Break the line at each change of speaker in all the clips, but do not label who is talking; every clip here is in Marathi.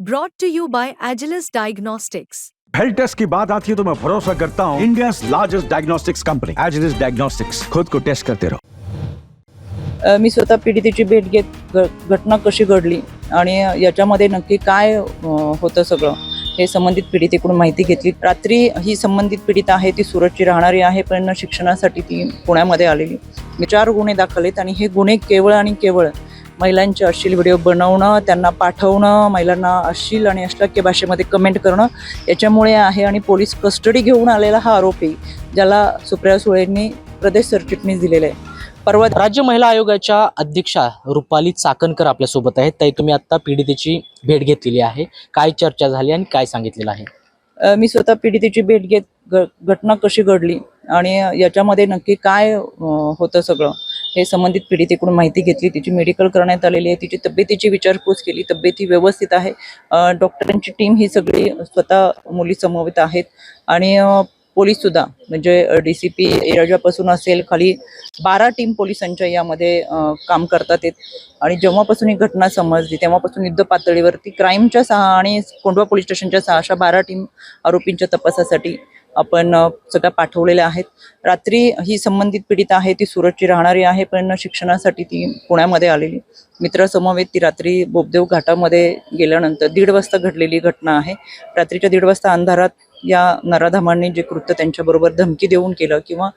brought to you by Agilus Diagnostics.
Health test की बात आती है तो मैं भरोसा करता हूँ India largest diagnostics company Agilus diagnostics खुद को टेस्ट करते रहो
अ, मी स्वतः पीडितेची भेट घेत घ- घटना कशी घडली आणि याच्यामध्ये नक्की काय अ, होतं सगळं हे संबंधित पीडितेकडून माहिती घेतली. रात्री ही संबंधित पीडित आहे ती सुरतची राहणारी आहे पण शिक्षणासाठी ती पुण्यामध्ये आलेली. मी चार गुन्हे दाखल आणि हे गुन्हे केवळ आणि केवळ महिलांचे अश्लील व्हिडिओ बनवणं त्यांना पाठवणं महिलांना अश्लील आणि अश्लाघ्य भाषेमध्ये कमेंट करणं याच्यामुळे आहे आणि पोलीस कस्टडी घेऊन आलेला हा आरोपी ज्याला सुप्रिया सुळेंनी प्रदेश सरचिटणीस दिलेला आहे. परवा
राज्य महिला आयोगाच्या अध्यक्षा रुपाली चाकणकर आपल्यासोबत आहेत. ताई तुम्ही आता पीडितेची भेट घेतलेली आहे. काय चर्चा झाली आणि काय सांगितलेलं आहे?
मी स्वतः पीडितेची भेट घेत घटना कशी घडली आणि याच्यामध्ये नक्की काय होतं सगळं? हे संबंधित पीडितेकडून माहिती घेतली. तिची मेडिकल करण्यात आलेली आहे. तिची तब्येतीची विचारपूस केली. तब्येत ही व्यवस्थित आहे. डॉक्टरांची टीम ही सगळी स्वतः मुली समवेत आहेत. आणि अ, पोलीस सुद्धा म्हणजे डी सी पी एराजापासून असेल खाली बारा टीम पोलिसांच्या यामध्ये काम करतात आहेत. आणि जेव्हापासून ही घटना समजली तेव्हापासून युद्ध पातळीवरती क्राईमच्या सहा आणि कोंडवा पोलीस स्टेशनच्या सहा अशा बारा टीम आरोपींच्या तपासासाठी आपण सगळ्या पाठवलेल्या आहेत. रात्री ही संबंधित पीडित आहे ती सुरतची राहणारी आहे पण शिक्षणासाठी ती पुण्यामध्ये आलेली. मित्रासमवेत ती रात्री बोबदेव घाटामध्ये गेल्यानंतर दीड वाजता घडलेली घटना आहे. रात्रीच्या दीड वाजता अंधारात या नराधामांनी जे कृत्य त्यांच्याबरोबर धमकी देऊन केलं किंवा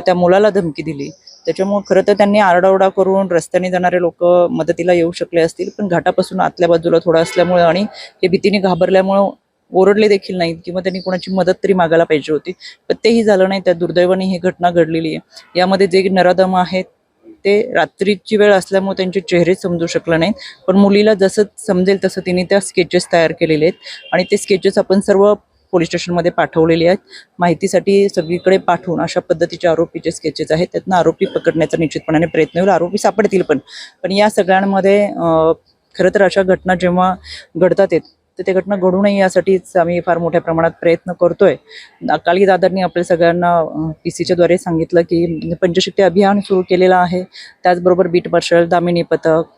त्या मुलाला धमकी दिली. त्याच्यामुळे खरं तर त्यांनी आरडाओरडा करून रस्त्याने जाणारे लोक मदतीला येऊ शकले असतील पण घाटापासून आतल्या बाजूला थोडं असल्यामुळे आणि हे भीतीने घाबरल्यामुळं ओरडले देखील नाहीत किंवा त्यांनी कोणाची मदत तरी मागायला पाहिजे होती. पण तेही झालं नाही. त्या दुर्दैवाने ही घटना घडलेली आहे. यामध्ये जे नराधम आहेत ते रात्रीची वेळ असल्यामुळे त्यांचे चेहरे समजू शकले नाहीत. पण मुलीला जसं समजेल तसं तिने त्या स्केचेस तयार केलेले आहेत. आणि ते स्केचेस आपण सर्व पोलीस स्टेशनमध्ये पाठवलेले आहेत. माहितीसाठी सगळीकडे पाठवून अशा पद्धतीचे आरोपीचे स्केचेस आहेत त्यातनं आरोपी पकडण्याचा निश्चितपणाने प्रयत्न होईल. आरोपी सापडतील पण. पण या सगळ्यांमध्ये खरं तर अशा घटना जेव्हा घडतात आहेत तर ते घटना घडू नये यासाठीच आम्ही फार मोठ्या प्रमाणात प्रयत्न करतोय. अकाली दादरनी आपल्या सगळ्यांना पी सीच्या द्वारे सांगितलं की पंचशक्ती अभियान सुरू केलेलं आहे. त्याचबरोबर बीट मार्शल दामिनी पथक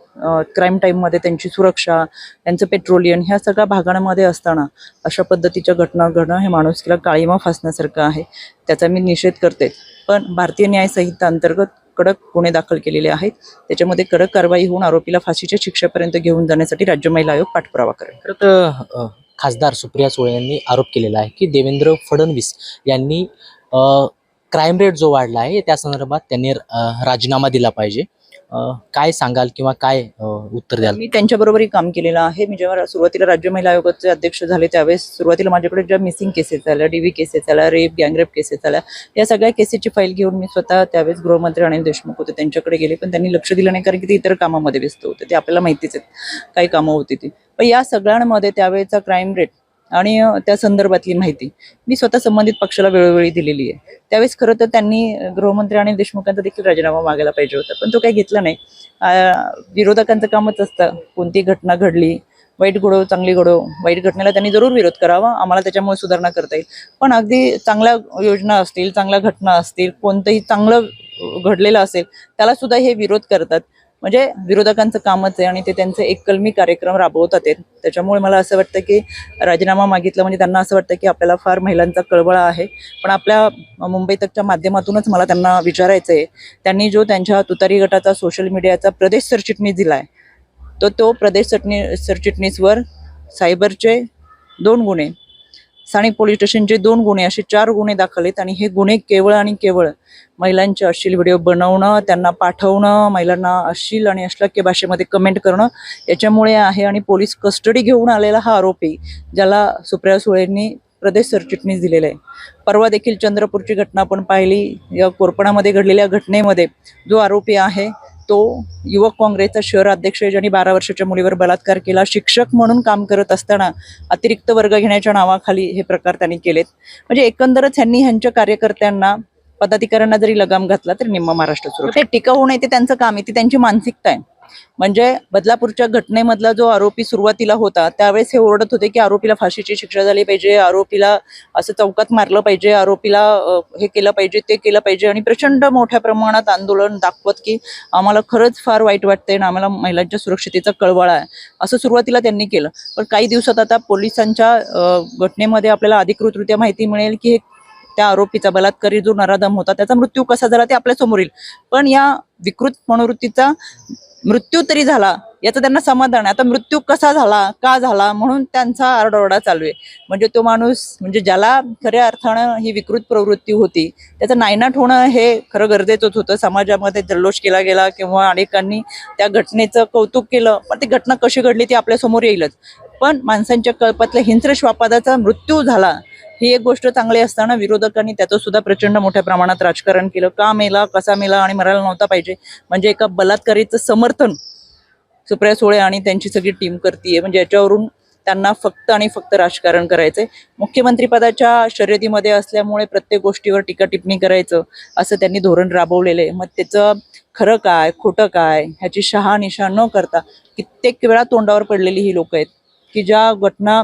क्राईम टाईममध्ये त्यांची सुरक्षा त्यांचं पेट्रोलियन ह्या सगळ्या भागांमध्ये असताना अशा पद्धतीच्या घटना घडणं हे माणुसकीला काळीमा फासण्यासारखं आहे. त्याचा मी निषेध करते. पण भारतीय न्यायसंहिता अंतर्गत कडक गुन्हे दाखल केलेले आहेत. त्याच्यामध्ये कडक कारवाई होऊन आरोपीला फाशीच्या शिक्षेपर्यंत घेऊन जाण्यासाठी राज्य महिला आयोग पाठपुरावा करेल.
तर खासदार सुप्रिया सुळे यांनी आरोप केलेला आहे की देवेंद्र फडणवीस यांनी क्राईम रेट जो वाढला आहे त्या संदर्भात त्यांनी राजीनामा दिला पाहिजे. काय सांगाल किंवा काय उत्तर द्याल?
मी त्यांच्याबरोबरही काम केलेलं आहे. मी जेव्हा सुरुवातीला राज्य महिला आयोगाचे अध्यक्ष झाले त्यावेळेस सुरुवातीला माझ्याकडे ज्या मिसिंग केसेस आल्या डीव्ही केसेस आल्या रेप गँगरेप केसेस आल्या या सगळ्या केसेसची फाईल घेऊन मी स्वतः त्यावेळेस गृहमंत्री अनिल देशमुख होते त्यांच्याकडे गेले. पण त्यांनी लक्ष दिलं नाही कारण की ते इतर कामामध्ये व्यस्त होते. ते आपल्याला माहितीच आहेत काही कामं होती ती. पण या सगळ्यांमध्ये त्यावेळेचा क्राईम रेट आणि त्या संदर्भातली माहिती. मी स्वतः संबंधित पक्षाला वेळोवेळी दिलेली आहे. त्यावेळेस खरं तर त्यांनी गृहमंत्री आणि देशमुखांचा देखील राजीनामा मागायला पाहिजे होता. पण तो काही घेतला नाही. विरोधकांचं कामच असतं. कोणती घटना घडली? वाईट घडो चांगली घडो वाईट घटनेला त्यांनी जरूर विरोध करावा. आम्हाला त्याच्यामुळे सुधारणा करता येईल. पण अगदी चांगल्या योजना असतील चांगल्या घटना असतील कोणतंही चांगलं घडलेलं असेल त्याला सुद्धा हे विरोध करतात. म्हणजे विरोधकांचं कामच आहे आणि ते त्यांचे एकलमी कार्यक्रम राबवतात आहेत. त्याच्यामुळे मला असं वाटतं की राजीनामा मागितला म्हणजे त्यांना असं वाटतं की आपल्याला फार महिलांचा कळवळा आहे. पण आपल्या मुंबई तकच्या माध्यमातूनच मला त्यांना विचारायचं आहे. त्यांनी जो त्यांच्या तुतारी गटाचा सोशल मीडियाचा प्रदेश सरचिटणीस दिला आहे तो तो प्रदेश सरचिटणी सरचिटणीसवर सायबरचे दोन गुन्हे स्थानिक पोलीस स्टेशनचे दोन गुन्हे असे चार गुन्हे दाखल आहेत आणि हे गुन्हे केवळ आणि केवळ महिलांचे अश्लील व्हिडिओ बनवणं त्यांना पाठवणं महिलांना अश्लील आणि अश्लक्य भाषेमध्ये कमेंट करणं याच्यामुळे आहे आणि पोलीस कस्टडी घेऊन आलेला हा आरोपी ज्याला सुप्रिया सुळेंनी प्रदेश सरचिटणीस दिलेला आहे. परवा देखील चंद्रपूरची घटना आपण पाहिली. या कोरपणामध्ये घडलेल्या घटनेमध्ये जो आरोपी आहे तो युवक काँग्रेसचा शहर अध्यक्ष आहे ज्यांनी बारा वर्षाच्या मुलीवर बलात्कार केला. शिक्षक म्हणून काम करत असताना अतिरिक्त वर्ग घेण्याच्या नावाखाली हे प्रकार त्यांनी केलेत. म्हणजे एकंदरच ह्यांनी ह्यांच्या कार्यकर्त्यांना पदाधिकाऱ्यांना जरी लगाम घातला तरी निम्मा महाराष्ट्र सुरू ते टिकाऊ नये ते त्यांचं काम आहे ती त्यांची मानसिकता आहे. म्हणजे बदलापूरच्या घटनेमधला जो आरोपी सुरुवातीला होता त्यावेळेस हे ओरडत होते की आरोपीला फाशीची शिक्षा झाली पाहिजे आरोपीला असं चौकात मारलं पाहिजे आरोपीला हे केलं पाहिजे ते केलं पाहिजे आणि प्रचंड मोठ्या प्रमाणात आंदोलन दाखवत की आम्हाला खरंच फार वाईट वाटतंय आणि आम्हाला महिलांच्या सुरक्षितेचा कळवळा आहे. असं सुरुवातीला त्यांनी केलं. पण काही दिवसात आता पोलिसांच्या घटनेमध्ये आपल्याला अधिकृतरित्या माहिती मिळेल की हे त्या आरोपीचा बलात्कारी जो नराधम होता त्याचा मृत्यू कसा झाला ते आपल्यासमोर येईल. पण या विकृत मनोवृत्तीचा मृत्यू तरी झाला याचं त्यांना समाधान आहे. आता मृत्यू कसा झाला का झाला म्हणून त्यांचा आरडाओरडा चालू आहे. म्हणजे तो माणूस म्हणजे ज्याला खऱ्या अर्थानं ही विकृत प्रवृत्ती होती त्याचं नायनाट होणं हे खरं गरजेचंच होतं. समाजामध्ये जल्लोष केला गेला किंवा अनेकांनी त्या घटनेचं कौतुक केलं पण ती घटना कशी घडली ती आपल्यासमोर येईलच. पण माणसांच्या कल्पातल्या हिंस्र श्वापादाचा मृत्यू झाला ही एक गोष्ट चांगली असताना विरोधकांनी त्याचं सुद्धा प्रचंड मोठ्या प्रमाणात राजकारण केलं. का मेला कसा मेला आणि मरायला नव्हता पाहिजे. म्हणजे एका बलात्कारीचं समर्थन सुप्रिया सुळे आणि त्यांची सगळी टीम करतीये. म्हणजे याच्यावरून त्यांना फक्त आणि फक्त राजकारण करायचंय. मुख्यमंत्रीपदाच्या शर्यतीमध्ये असल्यामुळे प्रत्येक गोष्टीवर टीका टिप्पणी करायचं असं त्यांनी धोरण राबवलेलं आहे मग त्याचं खरं काय खोटं काय ह्याची शहानिशा न करता कित्येक वेळा तोंडावर पडलेली ही लोक आहेत. की ज्या घटना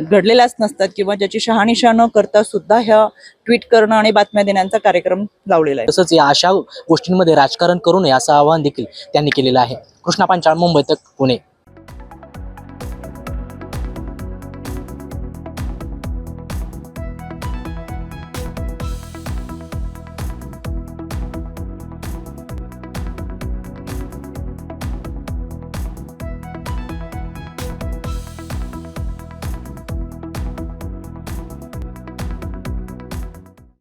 घडलेल्याच नसतात किंवा ज्याची शहानिशा न करता सुद्धा ह्या ट्विट करणं आणि बातम्या देण्याचा कार्यक्रम लावलेला आहे.
तसंच या अशा गोष्टींमध्ये राजकारण करू नये असं आवाहन देखील त्यांनी केलेलं आहे. कृष्णा पांचाळ मुंबई तक पुणे.